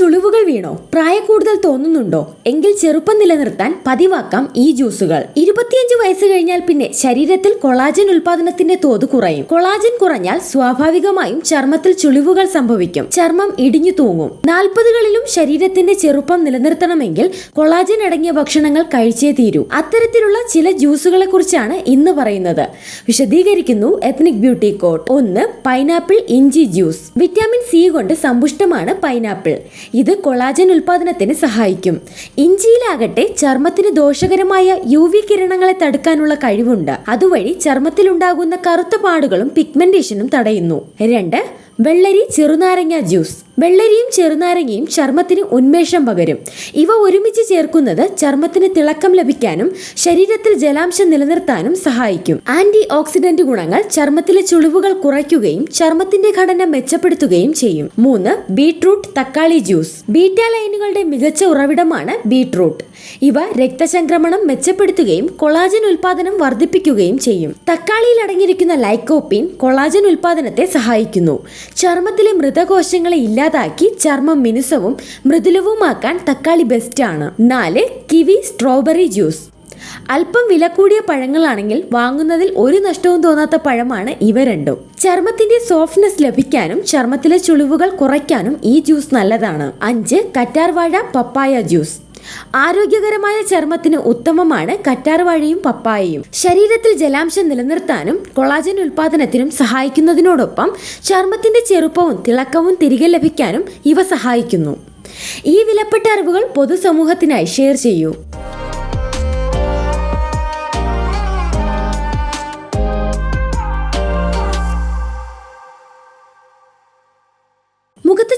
ചുളിവുകൾ വീണോ? പ്രായക്കൂടുതൽ തോന്നുന്നുണ്ടോ? എങ്കിൽ ചെറുപ്പം നിലനിർത്താൻ പതിവാക്കാം ഈ ജ്യൂസുകൾ. ഇരുപത്തിയഞ്ച് വയസ്സ് കഴിഞ്ഞാൽ പിന്നെ ശരീരത്തിൽ കൊളാജൻ ഉൽപാദനത്തിന്റെ തോത് കുറയും. കൊളാജൻ കുറഞ്ഞാൽ സ്വാഭാവികമായും ചർമ്മത്തിൽ ചുളിവുകൾ സംഭവിക്കും. ചർമ്മം ഇടിഞ്ഞു തൂങ്ങും. നാൽപ്പതുകളിലും ശരീരത്തിന്റെ ചെറുപ്പം നിലനിർത്തണമെങ്കിൽ കൊളാജൻ അടങ്ങിയ ഭക്ഷണങ്ങൾ കഴിച്ചേ തീരൂ. അത്തരത്തിലുള്ള ചില ജ്യൂസുകളെ കുറിച്ചാണ് ഇന്ന് പറയുന്നത്. വിശദീകരിക്കുന്നു എത്നിക് ബ്യൂട്ടി കോട്ട് ഒന്ന് പൈനാപ്പിൾ ഇഞ്ചി ജ്യൂസ്. വിറ്റാമിൻ സി കൊണ്ട് സമ്പുഷ്ടമാണ് പൈനാപ്പിൾ. ഇത് കൊളാജൻ ഉൽപാദനത്തിന് സഹായിക്കും. ഇഞ്ചിയിലാകട്ടെ ചർമ്മത്തിന് ദോഷകരമായ യു വി കിരണങ്ങളെ തടുക്കാനുള്ള കഴിവുണ്ട്. അതുവഴി ചർമ്മത്തിലുണ്ടാകുന്ന കറുത്ത പാടുകളും പിഗ്മെന്റേഷനും തടയുന്നു. രണ്ട് വെള്ളരി ചെറുനാരങ്ങ ജ്യൂസ്. വെള്ളരിയും ചെറുനാരങ്ങയും ചർമ്മത്തിന് ഉന്മേഷം പകരും. ഇവ ഒരുമിച്ച് ചേർക്കുന്നത് ചർമ്മത്തിന് തിളക്കം ലഭിക്കാനും ശരീരത്തിൽ ജലാംശം നിലനിർത്താനും സഹായിക്കും. ആന്റി ഓക്സിഡന്റ് ഗുണങ്ങൾ ചർമ്മത്തിലെ ചുളിവുകൾ കുറയ്ക്കുകയും ചർമ്മത്തിന്റെ ഘടന മെച്ചപ്പെടുത്തുകയും ചെയ്യും. മൂന്ന് ബീട്രൂട്ട് തക്കാളി ജ്യൂസ്. ബീറ്റാ ലൈനുകളുടെ മികച്ച ഉറവിടമാണ് ബീട്രൂട്ട്. ഇവ രക്തചംക്രമണം മെച്ചപ്പെടുത്തുകയും കൊളാജൻ ഉൽപാദനം വർദ്ധിപ്പിക്കുകയും ചെയ്യും. തക്കാളിയിൽ അടങ്ങിയിരിക്കുന്ന ലൈക്കോപ്പീൻ കൊളാജൻ ഉൽപാദനത്തെ സഹായിക്കുന്നു. ചർമ്മത്തിലെ മൃതകോശങ്ങളെ ഇല്ലാതാക്കി ചർമ്മം മിനുസവും മൃദുലവുമാക്കാൻ തക്കാളി ബെസ്റ്റ് ആണ്. നാല് കിവി സ്ട്രോബെറി ജ്യൂസ് അല്പം വില കൂടിയ പഴങ്ങളാണെങ്കിൽ വാങ്ങുന്നതിൽ ഒരു നഷ്ടവും തോന്നാത്ത പഴമാണ് ഇവ രണ്ടും. ചർമ്മത്തിന്റെ സോഫ്റ്റ്നെസ് ലഭിക്കാനും ചർമ്മത്തിലെ ചുളിവുകൾ കുറയ്ക്കാനും ഈ ജ്യൂസ് നല്ലതാണ്. അഞ്ച് കറ്റാർവാഴ പപ്പായ ജ്യൂസ് ആരോഗ്യകരമായ ചർമ്മത്തിന് ഉത്തമമാണ് കറ്റാർവാഴയും പപ്പായയും. ശരീരത്തിൽ ജലാംശം നിലനിർത്താനും കൊളാജൻ ഉൽപാദനത്തിനും സഹായിക്കുന്നതിനോടൊപ്പം ചർമ്മത്തിന്റെ ചെറുപ്പവും തിളക്കവും തിരികെ ലഭിക്കാനും ഇവ സഹായിക്കുന്നു. ഈ വിലപ്പെട്ട അറിവുകൾ പൊതുസമൂഹത്തിനായി ഷെയർ ചെയ്യൂ.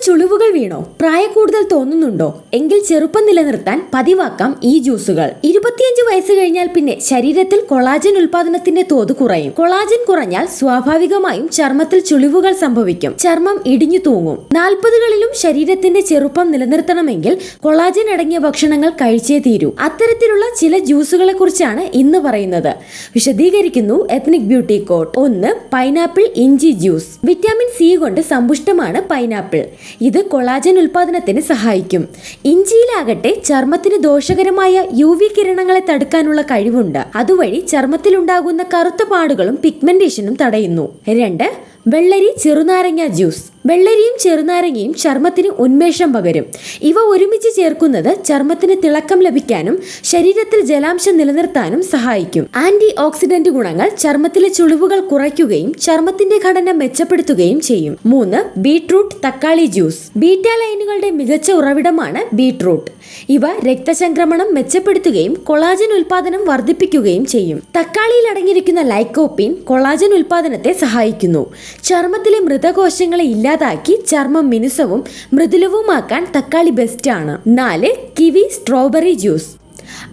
ചുളിവുകൾ വീണോ? പ്രായ പ്രായക്കൂടുതൽ തോന്നുന്നുണ്ടോ? എങ്കിൽ ചെറുപ്പം നിലനിർത്താൻ പതിവാക്കാം ഈ ജ്യൂസുകൾ. ഇരുപത്തിയഞ്ച് വയസ്സ് കഴിഞ്ഞാൽ പിന്നെ ശരീരത്തിൽ കൊളാജൻ ഉൽപാദനത്തിന്റെ തോത് കുറയും. കൊളാജൻ കുറഞ്ഞാൽ സ്വാഭാവികമായും ചർമ്മത്തിൽ ചുളിവുകൾ സംഭവിക്കും. ചർമ്മം ഇടിഞ്ഞു തൂങ്ങും. നാൽപ്പതുകളിലും ശരീരത്തിന്റെ ചെറുപ്പം നിലനിർത്തണമെങ്കിൽ കൊളാജൻ അടങ്ങിയ ഭക്ഷണങ്ങൾ കഴിച്ചേ തീരൂ. അത്തരത്തിലുള്ള ചില ജ്യൂസുകളെ കുറിച്ചാണ് ഇന്ന് പറയുന്നത്. വിശദീകരിക്കുന്നു എത്നിക് ബ്യൂട്ടി കോട്ട് ഒന്ന് പൈനാപ്പിൾ ഇഞ്ചി ജ്യൂസ്. വിറ്റാമിൻ സി കൊണ്ട് സമ്പുഷ്ടമാണ് പൈനാപ്പിൾ. ഇത് കൊളാജൻ ഉൽപാദനത്തിന് സഹായിക്കും. ഇഞ്ചിയിലാകട്ടെ ചർമ്മത്തിന് ദോഷകരമായ യു വി കിരണങ്ങളെ തടുക്കാനുള്ള കഴിവുണ്ട്. അതുവഴി ചർമ്മത്തിലുണ്ടാകുന്ന കറുത്ത പാടുകളും പിഗ്മെന്റേഷനും തടയുന്നു. രണ്ട് വെള്ളരി ചെറുനാരങ്ങ ജ്യൂസ്. വെള്ളരിയും ചെറുനാരങ്ങയും ചർമ്മത്തിന് ഉന്മേഷം പകരും. ഇവ ഒരുമിച്ച് ചേർക്കുന്നത് ചർമ്മത്തിന് തിളക്കം ലഭിക്കാനും ശരീരത്തിൽ ജലാംശം നിലനിർത്താനും സഹായിക്കും. ആന്റി ഓക്സിഡന്റ് ഗുണങ്ങൾ ചർമ്മത്തിലെ ചുളിവുകൾ കുറയ്ക്കുകയും ചർമ്മത്തിന്റെ ഘടന മെച്ചപ്പെടുത്തുകയും ചെയ്യും. മൂന്ന് ബീട്രൂട്ട് തക്കാളി ജ്യൂസ്. ബീറ്റാ ലൈനുകളുടെ മികച്ച ഉറവിടമാണ് ബീട്രൂട്ട്. ഇവ രക്തചംക്രമണം മെച്ചപ്പെടുത്തുകയും കൊളാജൻ ഉൽപാദനം വർദ്ധിപ്പിക്കുകയും ചെയ്യും. തക്കാളിയിൽ അടങ്ങിയിരിക്കുന്ന ലൈക്കോപ്പീൻ കൊളാജൻ ഉൽപാദനത്തെ സഹായിക്കുന്നു. ചർമ്മത്തിലെ മൃതകോശങ്ങളെ ഇല്ലാതാക്കി ചർമ്മം മിനുസവും മൃദുലവുമാക്കാൻ തക്കാളി ബെസ്റ്റ് ആണ്. നാല് കിവി സ്ട്രോബെറി ജ്യൂസ്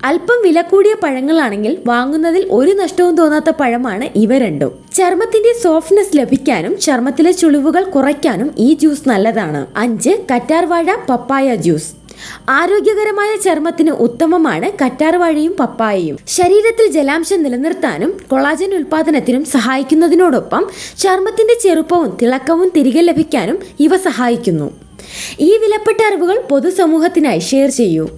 അല്പം വില കൂടിയ പഴങ്ങളാണെങ്കിൽ വാങ്ങുന്നതിൽ ഒരു നഷ്ടവും തോന്നാത്ത പഴമാണ് ഇവ രണ്ടും. ചർമ്മത്തിന്റെ സോഫ്റ്റ്നെസ് ലഭിക്കാനും ചർമ്മത്തിലെ ചുളിവുകൾ കുറയ്ക്കാനും ഈ ജ്യൂസ് നല്ലതാണ്. അഞ്ച് കറ്റാർവാഴ പപ്പായ ജ്യൂസ് ആരോഗ്യകരമായ ചർമ്മത്തിന് ഉത്തമമാണ് കറ്റാർവാഴയും പപ്പായയും. ശരീരത്തിൽ ജലാംശം നിലനിർത്താനും കൊളാജൻ ഉൽപാദനത്തിനും സഹായിക്കുന്നതിനോടൊപ്പം ചർമ്മത്തിന്റെ ചെറുപ്പവും തിളക്കവും തിരികെ ലഭിക്കാനും ഇവ സഹായിക്കുന്നു. ഈ വിലപ്പെട്ട അറിവുകൾ പൊതുസമൂഹത്തിനായി ഷെയർ ചെയ്യൂ.